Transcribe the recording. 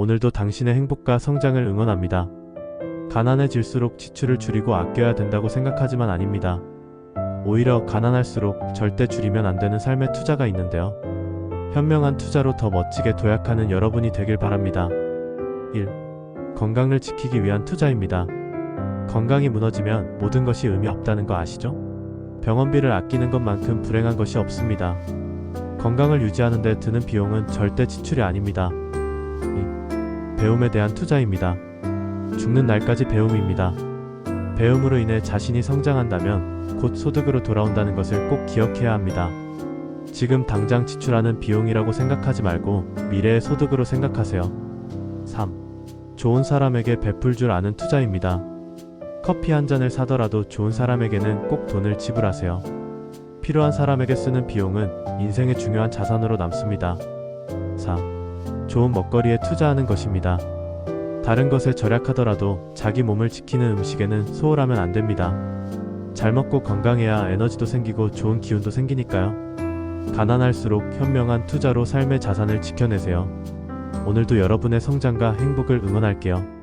오늘도 당신의 행복과 성장을 응원합니다. 가난해질수록 지출을 줄이고 아껴야 된다고 생각하지만 아닙니다. 오히려 가난할수록 절대 줄이면 안 되는 삶의 투자가 있는데요. 현명한 투자로 더 멋지게 도약하는 여러분이 되길 바랍니다. 1. 건강을 지키기 위한 투자입니다. 건강이 무너지면 모든 것이 의미 없다는 거 아시죠? 병원비를 아끼는 것만큼 불행한 것이 없습니다. 건강을 유지하는 데 드는 비용은 절대 지출이 아닙니다. 2. 배움에 대한 투자입니다. 죽는 날까지 배움입니다. 배움으로 인해 자신이 성장한다면 곧 소득으로 돌아온다는 것을 꼭 기억해야 합니다. 지금 당장 지출하는 비용이라고 생각하지 말고 미래의 소득으로 생각하세요. 3. 좋은 사람에게 베풀 줄 아는 투자입니다. 커피 한 잔을 사더라도 좋은 사람에게는 꼭 돈을 지불하세요. 필요한 사람에게 쓰는 비용은 인생의 중요한 자산으로 남습니다. 4. 좋은 먹거리에 투자하는 것입니다. 다른 것에 절약하더라도 자기 몸을 지키는 음식에는 소홀하면 안 됩니다. 잘 먹고 건강해야 에너지도 생기고 좋은 기운도 생기니까요. 가난할수록 현명한 투자로 삶의 자산을 지켜내세요. 오늘도 여러분의 성장과 행복을 응원할게요.